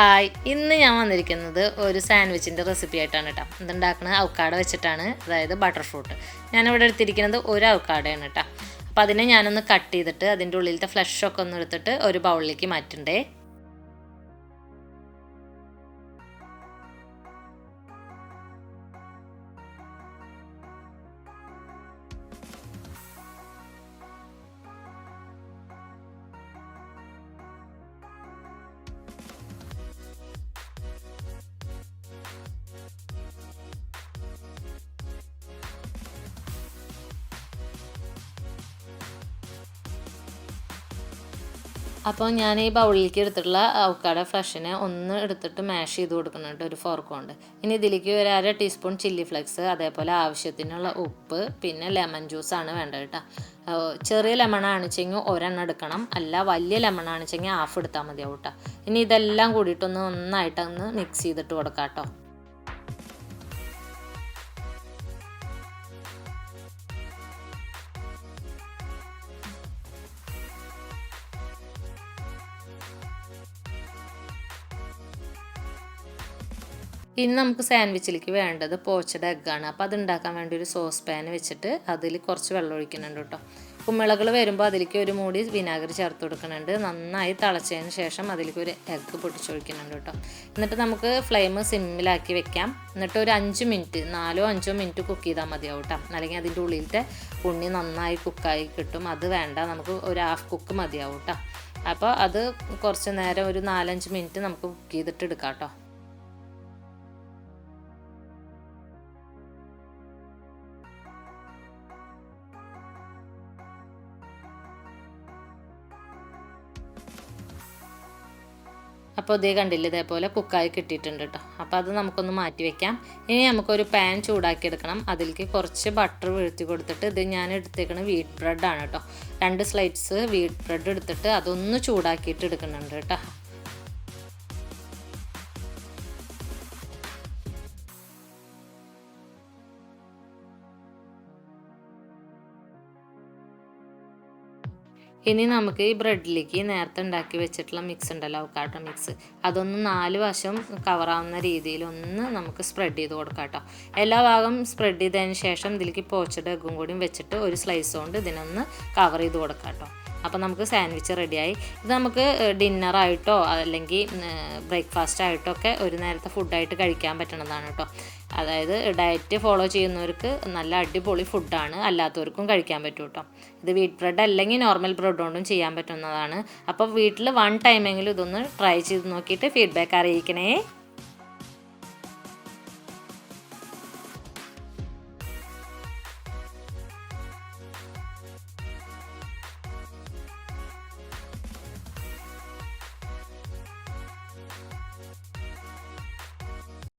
Hi. ഇന്ന് ഞാൻ വന്നിരിക്കുന്നത് ഒരു സാൻഡ്വിച്ചിന്റെ റെസിപ്പി ആയിട്ടാണ് കേട്ടോ. ഇതുണ്ടാക്കുന്നത് അവക്കാട വെച്ചിട്ടാണ്. അതായത് ബട്ടർ ഫ്രൂട്ട്. ഞാനിവിടെ എടുത്തിരിക്കുന്നത് ഒരു അവക്കാടയാണ് കേട്ടോ. അപ്പോൾ അതിനെ ഞാനൊന്ന് കട്ട് ചെയ്തിട്ട് അതിന്റെ ഉള്ളിലത്തെ ഫ്ലഷൊക്കെ ഒന്ന് എടുത്തിട്ട് ഒരു ബൗളിലേക്ക് മാറ്റണ്ടേ. അപ്പോൾ ഞാൻ ഈ ബൗളിലേക്ക് എടുത്തിട്ടുള്ള അവക്കാട ഫ്രഷിനെ ഒന്ന് എടുത്തിട്ട് മാഷ് ചെയ്ത് കൊടുക്കുന്നുണ്ട് ഒരു ഫോർക്ക് കൊണ്ട്. ഇനി ഇതിലേക്ക് ഒരു അര ടീസ്പൂൺ ചില്ലി ഫ്ലെക്സ് അതേപോലെ ആവശ്യത്തിനുള്ള ഉപ്പ് പിന്നെ ലെമൺ ജ്യൂസാണ് വേണ്ടത് കേട്ടോ. ചെറിയ ലെമൺ ആണിച്ചെങ്കിൽ ഒരെണ്ണം എടുക്കണം. അല്ല വലിയ ലെമൺ ആണിച്ചെങ്കിൽ ഹാഫ് എടുത്താൽ മതിയാവും കേട്ടോ. ഇനി ഇതെല്ലാം കൂടിയിട്ടൊന്ന് നന്നായിട്ടൊന്ന് മിക്സ് ചെയ്തിട്ട് കൊടുക്കാം കേട്ടോ. ഇനി നമുക്ക് സാൻഡ്വിച്ചിലേക്ക് വേണ്ടത് പോച്ചഡ് എഗ്ഗാണ്. അപ്പോൾ അത് ഉണ്ടാക്കാൻ വേണ്ടി ഒരു സോസ് പാൻ വെച്ചിട്ട് അതിൽ കുറച്ച് വെള്ളം ഒഴിക്കുന്നുണ്ട് കേട്ടോ. കുമ്മിളകൾ വരുമ്പോൾ അതിലേക്ക് ഒരു മൂടി വിനാഗിരി ചേർത്ത് കൊടുക്കുന്നുണ്ട്. നന്നായി തിളച്ചതിന് ശേഷം അതിലേക്ക് ഒരു എഗ്ഗ് പൊട്ടിച്ചൊഴിക്കുന്നുണ്ട് കേട്ടോ. എന്നിട്ട് നമുക്ക് ഫ്ലെയിം സിമ്മിലാക്കി വെക്കാം. എന്നിട്ട് ഒരു അഞ്ച് മിനിറ്റ് നാലോ അഞ്ചോ മിനിറ്റ് കുക്ക് ചെയ്താൽ മതിയാവും കേട്ടോ. അല്ലെങ്കിൽ അതിന്റെ ഉള്ളിലത്തെ ഉണ്ണി നന്നായി കുക്കായി കിട്ടും. അത് വേണ്ട നമുക്ക് ഒരു ഹാഫ് കുക്ക് മതിയാവും കേട്ടോ. അപ്പോൾ അത് കുറച്ച് നേരം ഒരു നാലഞ്ച് മിനിറ്റ് നമുക്ക് കുക്ക് ചെയ്തിട്ട് എടുക്കാം കേട്ടോ. അപ്പോൾ ഇതേ കണ്ടില്ല ഇതേപോലെ കുക്കായി കിട്ടിയിട്ടുണ്ട് കേട്ടോ അപ്പോൾ അത് നമുക്കൊന്ന് മാറ്റി വെക്കാം. ഇനി നമുക്കൊരു പാൻ ചൂടാക്കി എടുക്കണം. അതിലേക്ക് കുറച്ച് ബട്ടർ വീഴ്ത്തി കൊടുത്തിട്ട് ഇത് ഞാൻ എടുത്തേക്കണ വീറ്റ് ബ്രെഡാണ് കേട്ടോ രണ്ട് സ്ലൈറ്റ്സ് വീറ്റ് ബ്രെഡ് എടുത്തിട്ട് അതൊന്ന് ചൂടാക്കിയിട്ട് എടുക്കുന്നുണ്ട് കേട്ടോ ഇനി നമുക്ക് ഈ ബ്രെഡിലേക്ക് നേരത്തെ ഉണ്ടാക്കി വെച്ചിട്ടുള്ള മിക്സ് ഉണ്ടല്ലോ അവക്കാട്ടോ മിക്സ് അതൊന്ന് നാല് വശം കവറാവുന്ന രീതിയിൽ ഒന്ന് നമുക്ക് സ്പ്രെഡ് ചെയ്ത് കൊടുക്കാം എല്ലാ ഭാഗം സ്പ്രെഡ് ചെയ്തതിന് ശേഷം ഇതിലേക്ക് പോച്ചഡ് എഗ്ഗും കൂടിയും വെച്ചിട്ട് ഒരു സ്ലൈസ് കൊണ്ട് ഇതിനൊന്ന് കവർ ചെയ്ത് കൊടുക്കാം കേട്ടോ. അപ്പോൾ നമുക്ക് സാൻഡ്വിച്ച് റെഡിയായി. ഇത് നമുക്ക് ഡിന്നറായിട്ടോ അല്ലെങ്കിൽ ബ്രേക്ക്ഫാസ്റ്റ് ആയിട്ടോ ഒക്കെ ഒരു നേരത്തെ ഫുഡായിട്ട് കഴിക്കാൻ പറ്റണതാണ് കേട്ടോ അതായത് ഡയറ്റ് ഫോളോ ചെയ്യുന്നവർക്ക് നല്ല അടിപൊളി ഫുഡാണ്. അല്ലാത്തവർക്കും കഴിക്കാൻ പറ്റും കേട്ടോ ഇത് വീറ്റ് ബ്രെഡ് അല്ലെങ്കിൽ നോർമൽ ബ്രെഡ് കൊണ്ടും ചെയ്യാൻ പറ്റുന്നതാണ്. അപ്പോൾ വീട്ടിൽ വൺ ടൈമെങ്കിലും ഇതൊന്ന് ട്രൈ ചെയ്ത് നോക്കിയിട്ട് ഫീഡ്ബാക്ക് അറിയിക്കണേ.